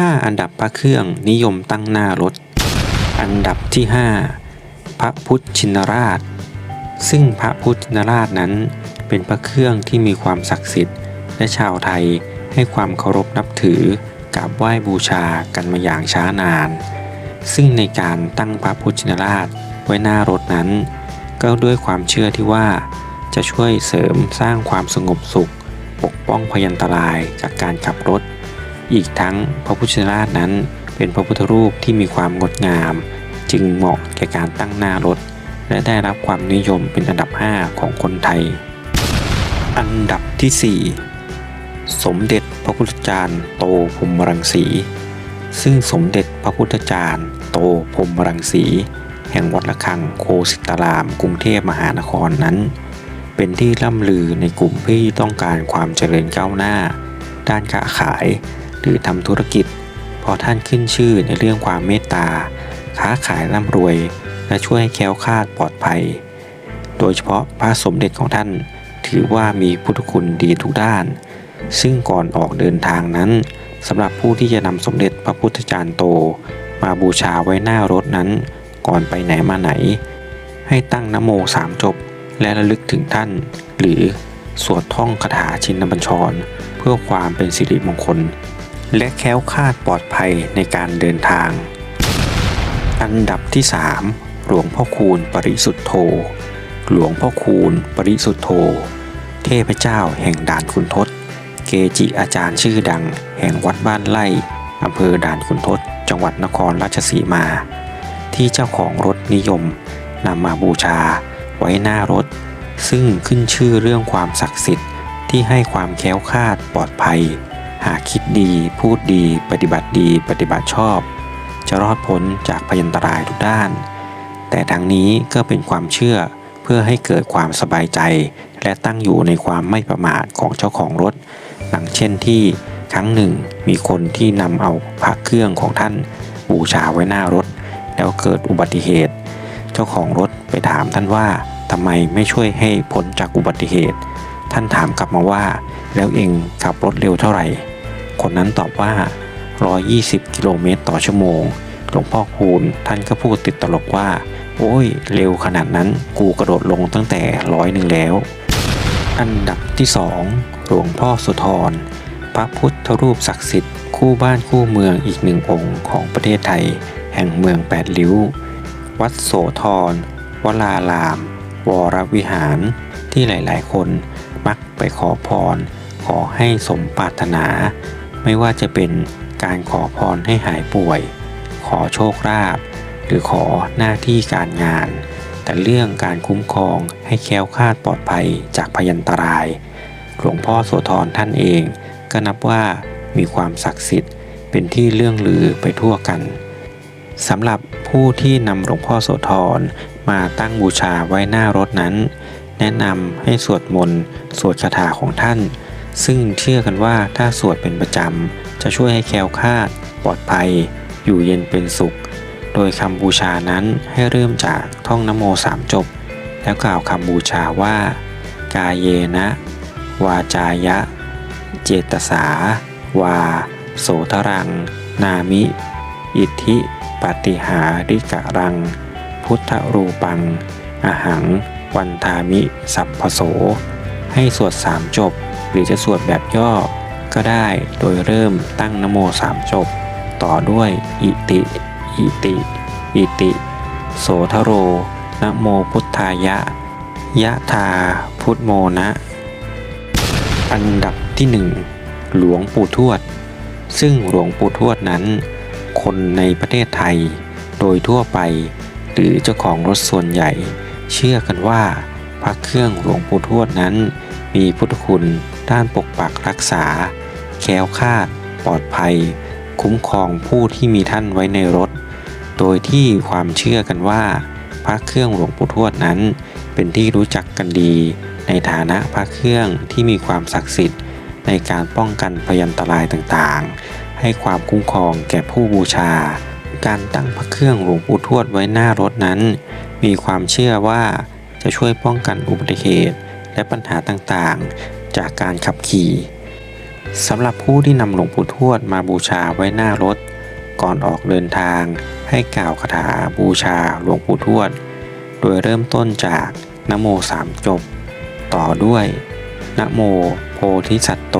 5 อันดับพระเครื่องนิยมตั้งหน้ารถ อันดับที่ 5 พระพุทธชินราช ซึ่งพระพุทธชินราชนั้น เป็นพระเครื่องที่มีความศักดิ์สิทธิ์ และชาวไทยให้ความเคารพนับถือกราบไหว้บูชากันมาอย่างช้านาน ซึ่งในการตั้งพระพุทธชินราชไว้หน้ารถนั้น ก็ด้วยความเชื่อที่ว่า จะช่วยเสริมสร้างความสงบสุข ปกป้องพยันตรายจากการขับรถ อีกทั้งพระพุทธชินราชนั้น เป็นพระพุทธรูปที่มีความงดงาม จึงเหมาะแก่การตั้งหน้ารถ และได้รับความนิยมเป็นอันดับ 5 ของคนไทย อันดับที่ 4 สมเด็จพระพุทธจารย์โตพรมรังสี ซึ่งสมเด็จพระพุทธจารย์โตพรมรังสีแห่งวัดระฆังโคสิตาราม กรุงเทพมหานครนั้น เป็นที่ล่ำลือในกลุ่มที่ต้องการความเจริญก้าวหน้า ด้านค้าขาย หรือทำธุรกิจพราะท่านขึ้นชื่อในเรื่องความเมตตา ค้าขายร่ำรวย และช่วยให้แค้วคลาดปลอดภัย โดยเฉพาะพระสมเด็จของท่าน ถือว่ามีพุทธคุณดีทุกด้าน ซึ่งก่อนออกเดินทางนั้นสำหรับผู้ที่จะนำสมเด็จพระพุทธจารย์โต มาบูชาไว้หน้ารถนั้น ก่อนไปไหนมาไหน ให้ตั้งนโมสามจบและระลึกถึงท่าน หรือสวดท่องคาถาชินบัญชร เพื่อความเป็นสิริมงคล และแคล้วคาดปลอดภัยในการเดินทาง อันดับที่ 3 หลวงพ่อคูณปริสุทธโธ หลวงพ่อคูณปริสุทธโธ เทพเจ้าแห่งด่านขุนทดเกจิอาจารย์ชื่อดัง แห่งวัดบ้านไร่อำเภอด่านขุนทดจังหวัดนครราชสีมา ที่เจ้าของรถนิยมนำมาบูชาไว้หน้ารถ ซึ่งขึ้นชื่อเรื่องความศักดิ์สิทธิ์ที่ให้ความแคล้วคาดปลอดภัย หากคิดดี พูดดี ปฏิบัติดี ปฏิบัติชอบ จะรอดพ้นจากพยันตรายทุกด้าน แต่ทั้งนี้ก็เป็นความเชื่อเพื่อให้เกิดความสบายใจ และตั้งอยู่ในความไม่ประมาทของเจ้าของรถดังเช่นที่ครั้งหนึ่งมีคนที่นำเอาพระเครื่องของท่านบูชาไว้หน้ารถ แล้วเกิดอุบัติเหตุ เจ้าของรถไปถามท่านว่าทำไมไม่ช่วยให้พ้นจากอุบัติเหตุ ท่านถามกลับมาว่า แล้วเองขับรถเร็วเท่าไหร่ คนนั้นตอบว่า 120 กิโลเมตรต่อชั่วโมง หลวงพ่อคูณท่านก็พูดติดตลกว่า โอ้ย เร็วขนาดนั้นกูกระโดดลงตั้งแต่ร้อยหนึ่งแล้ว อันดับที่สองหลวงพ่อโสุธร พระพุทธรูปศักดิ์สิทธิ์คู่บ้านคู่เมืองอีกหนึ่งองค์ของประเทศไทย แห่งเมืองแปดริ้ว วัดโสธร วลาราม วรวิหาร ที่หลาย ๆ คนมักไปขอพร ขอให้สมปรารถนา ไม่ว่าจะเป็นการขอพรให้หายป่วย ขอโชคลาภหรือขอหน้าที่การงาน แต่เรื่องการคุ้มครองให้แคล้วคลาดปลอดภัยจากพยันตราย หลวงพ่อโสธรท่านเอง ก็นับว่ามีความศักดิ์สิทธิ์ เป็นที่เรื่องลือไปทั่วกันสำหรับผู้ที่นำหลวงพ่อโสธรมาตั้งบูชาไว้หน้ารถนั้น แนะนำให้สวดมนต์สวดคาถาของท่าน ซึ่งเชื่อกันว่าถ้าสวดเป็นประจำ จะช่วยให้แคล้วคลาด ปลอดภัย อยู่เย็นเป็นสุข โดยคำบูชานั้นให้เริ่มจากท่องนโมสามจบ แล้วกล่าวคำบูชาว่า กายเยนะ วาจายะ เจตสา วา โสทรัง นามิ อิทธิปาติหาริกะรัง พุทธรูปังอาหัง วันทามิ สัพพโส ให้สวดสามจบ หรือจะสวดแบบย่อ ก็ได้โดยเริ่มตั้งนโมสามจบ ต่อด้วย อิติ อิติ อิติ โสทโรนโมพุทธายะ ยะธาพุทโมนะ อันดับที่หนึ่งหลวงปู่ทวด ซึ่งหลวงปู่ทวดนั้น คนในประเทศไทย โดยทั่วไป หรือเจ้าของรถส่วนใหญ่ เชื่อกันว่าพระเครื่องหลวงปู่ทวดนั้น มีพุทธคุณ ด้านปกปักรักษา แคล้วคลาด ปลอดภัย คุ้มครองผู้ที่มีท่านไว้ในรถ โดยที่ความเชื่อกันว่า พระเครื่องหลวงปู่ทวดนั้น เป็นที่รู้จักกันดี ในฐานะพระเครื่องที่มีความศักดิ์สิทธิ์ ในการป้องกันพยันตรายต่างๆ ให้ความคุ้มครองแก่ผู้บูชา การตั้งพระเครื่องหลวงปู่ทวดไว้หน้ารถนั้น มีความเชื่อว่าจะช่วยป้องกันอุบัติเหตุและปัญหาต่างๆ จากการขับขี่สำหรับผู้ที่นำหลวงปู่ทวดมาบูชาไว้หน้ารถ ก่อนออกเดินทาง ให้กล่าวคาถาบูชาหลวงปู่ทวด โดยเริ่มต้นจากนโมสามจบ ต่อด้วยนะโมโพธิสัตโต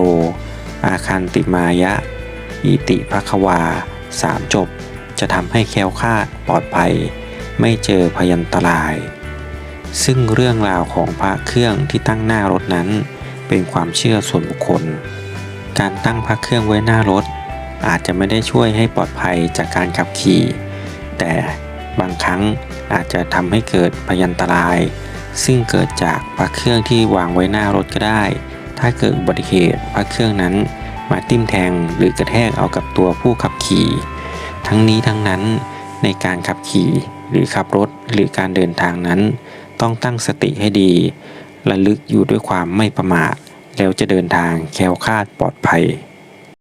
อาคันติมายะ อิติภควาสามจบ จะทำให้แคล้วคลาดปลอดภัย ไม่เจอพยันตราย ซึ่งเรื่องราวของพระเครื่องที่ตั้งหน้ารถนั้น เป็นความเชื่อส่วนบุคคล การตั้งพระเครื่องไว้หน้ารถ อาจจะไม่ได้ช่วยให้ปลอดภัยจากการขับขี่ แต่บางครั้งอาจจะทำให้เกิดพยันตราย ซึ่งเกิดจากพระเครื่องที่วางไว้หน้ารถก็ได้ ถ้าเกิดอุบัติเหตุพระเครื่องนั้นมาทิ่มแทงหรือกระแทกเอากับตัวผู้ขับขี่ ทั้งนี้ทั้งนั้นในการขับขี่หรือขับรถหรือการเดินทางนั้น ต้องตั้งสติให้ดี ระลึกอยู่ด้วยความไม่ประมาทแล้วจะเดินทางแคล้วคลาดปลอดภัย